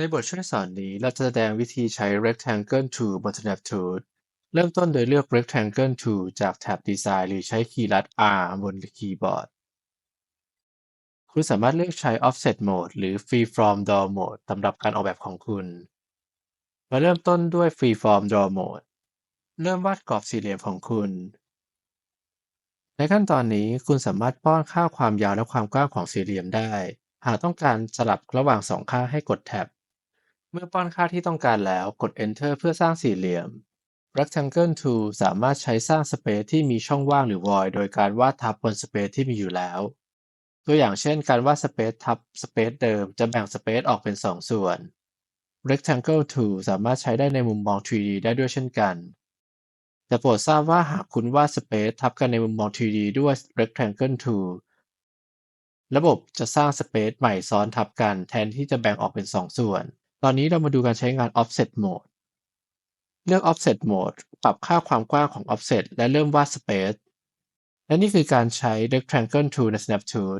ในบทช่วยสอนนี้เราจะแสดงวิธีใช้ Rectangle Tool บน SnapTool เริ่มต้นโดยเลือก Rectangle Tool จากแท็บ Design หรือใช้คีย์ลัด R บนคีย์บอร์ด คุณสามารถเลือกใช้ Offset Mode หรือ Freeform Draw Mode สำหรับการออกแบบของคุณ มาเริ่มต้นด้วย Freeform Draw Mode เริ่มวาดกรอบสี่เหลี่ยมของคุณ ในขั้นตอนนี้คุณสามารถป้อนค่าความยาวและความกว้างของสี่เหลี่ยมได้ หากต้องการสลับระหว่างสองค่าให้กดแท็บ เมื่อป้อนค่าที่ต้องการแล้ว กด Enter เพื่อสร้างสี่เหลี่ยม Rectangle Tool สามารถใช้สร้างสเปซที่มีช่องว่างหรือ void โดยการวาดทับบนสเปซที่มีอยู่แล้ว ตัวอย่างเช่น การวาดสเปซทับสเปซเดิมจะแบ่งสเปซออกเป็น 2 ส่วน Rectangle Tool สามารถใช้ได้ในมุมมอง 3D ได้ด้วยเช่นกัน แต่โปรดทราบว่าหากคุณวาดสเปซทับกันในมุมมอง 3D ด้วย Rectangle Tool ระบบจะสร้างสเปซใหม่ซ้อนทับกันแทนที่จะแบ่งออกเป็น 2 ส่วน ตอนนี้เรามาดูการใช้งาน Offset Mode เลือก Offset Mode ปรับค่าความกว้างของ Offset และเริ่มวาดสเปซและนี่คือการใช้ Rectangle Tool ใน SnapTool